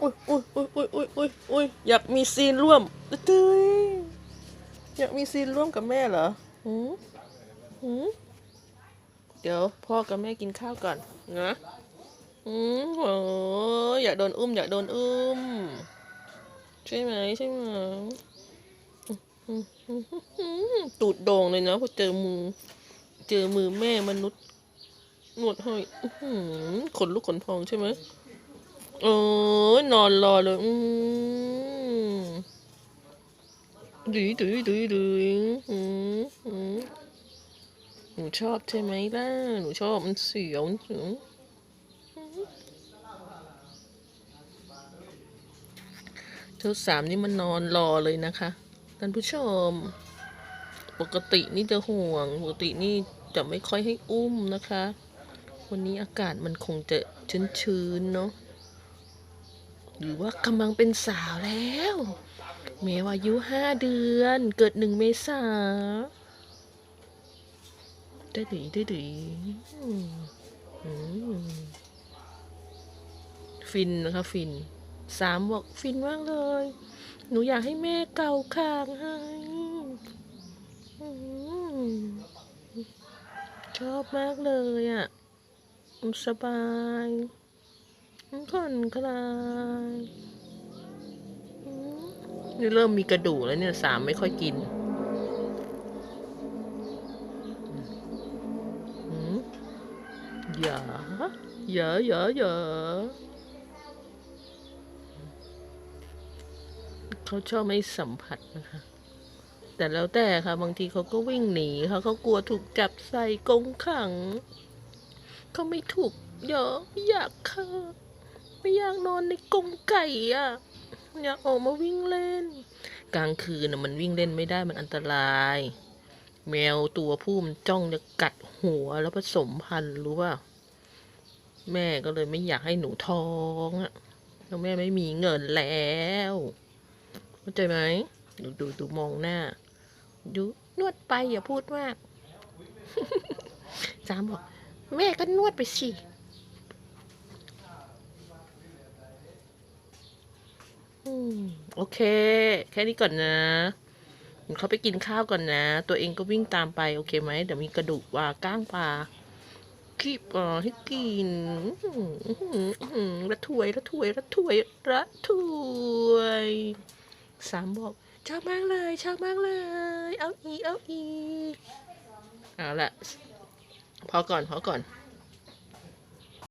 อุ้ยอุ้ยอุ้ยอุ้ยอุ้ยอยอุ้ยอยากมีซีนร่วมตื้ออยากมีซีนร่วมกับแม่เหรอหืมหืมเดี๋ยวพ่อกับแม่กินข้าวก่อนนะอืมโอ้อยากโดนอุ้ม อยากโดนอุ้ม ใช่ไหมใช่ไหมตูดโด่งเลยนะพอเจอมือ เจอมือแม่มนุษย์ นวดให้อื้อหือขนลุกขนพองใช่ไหมโอ้ยนอนรอเลย อืมดุยดุยดุยดุยอืมอืมหนูชอบใช่ไหมล่ะ หนูชอบมันเสียวหนูเจ้าสามนี่มันนอนรอเลยนะคะท่านผู้ชม ปกตินี่จะห่วง ปกตินี่จะไม่ค่อยให้อุ้มนะคะ วันนี้อากาศมันคงจะชื้นๆเนาะหรือว่ากำลังเป็นสาวแล้วแม้ว่าอายุห้าเดือนเกิดหนึ่งเมษาได้ดีได้ดีฟินนะคะฟินสามบอกฟินมากเลย หนูอยากให้แม่เกาคางให้ชอบมากเลยอะ่ะ สบายผ่อนคลายนี่เริ่มมีกระดูกแล้วเนี่ยสามไม่ค่อยกินอย่าอย่าอย่าอย่าเขาชอบไม่สัมผัสนะคะ แต่แล้วแต่ค่ะ บางทีเขาก็วิ่งหนีค่ะเขากลัวถูกจับใส่กงขัง เขาไม่ถูกเยอะไม่อยากค่ะไม่อยากนอนในกรงไก่อะอยากออกมาวิ่งเล่น กลางคืนนะมันวิ่งเล่นไม่ได้มันอันตราย แมวตัวผู้มันจ้องจะกัดหัวแล้วผสมพันธุ์รู้ป่ะแม่ก็เลยไม่อยากให้หนูท้องอะแล้วแม่ไม่มีเงินแล้วเข้าใจไหมดูดูดูมองหน้า ดูนวดไปอย่าพูดมากสามบอก แม่ก็นวดไปสิอืมโอเค แค่นี้ก่อนนะเดี๋ยวเขาไปกินข้าวก่อนนะ ตัวเองก็วิ่งตามไป โอเคไหม เดี๋ยวมีกระดูกปลาก้างปลาคีบอ่าให้กินหืออื้อหืออื้อหือระถวยระถวยระถวยระถวยสามบอกชอบมากเลยชอบมากเลย เอาอีเอาอีเอาละ พอก่อนพอก่อน